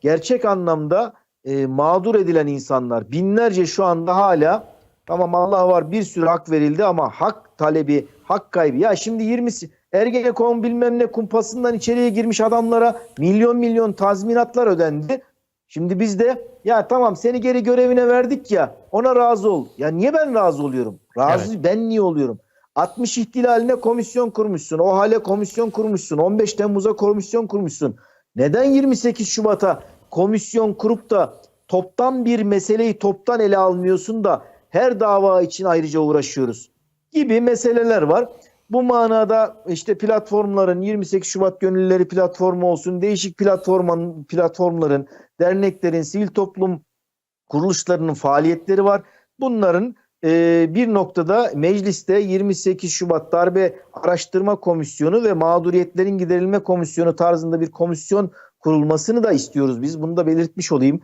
gerçek anlamda e, mağdur edilen insanlar binlerce şu anda hala tamam Allah var bir sürü hak verildi ama hak talebi, hak kaybı. Ya şimdi 20'si Ergenekon bilmem ne kumpasından içeriye girmiş adamlara milyon milyon tazminatlar ödendi. Şimdi biz de ya tamam seni geri görevine verdik ya ona razı ol. Ya niye ben razı oluyorum? Razı ben niye oluyorum? 60 ihtilaline komisyon kurmuşsun. O hale komisyon kurmuşsun. 15 Temmuz'a komisyon kurmuşsun. Neden 28 Şubat'a komisyon kurup da toptan bir meseleyi toptan ele almıyorsun da her dava için ayrıca uğraşıyoruz gibi meseleler var. Bu manada işte platformların 28 Şubat Gönüllüleri platformu olsun, değişik platformın platformların, derneklerin, sivil toplum kuruluşlarının faaliyetleri var. Bunların e, bir noktada mecliste 28 Şubat Darbe Araştırma Komisyonu ve Mağduriyetlerin Giderilme Komisyonu tarzında bir komisyon kurulmasını da istiyoruz biz. Bunu da belirtmiş olayım.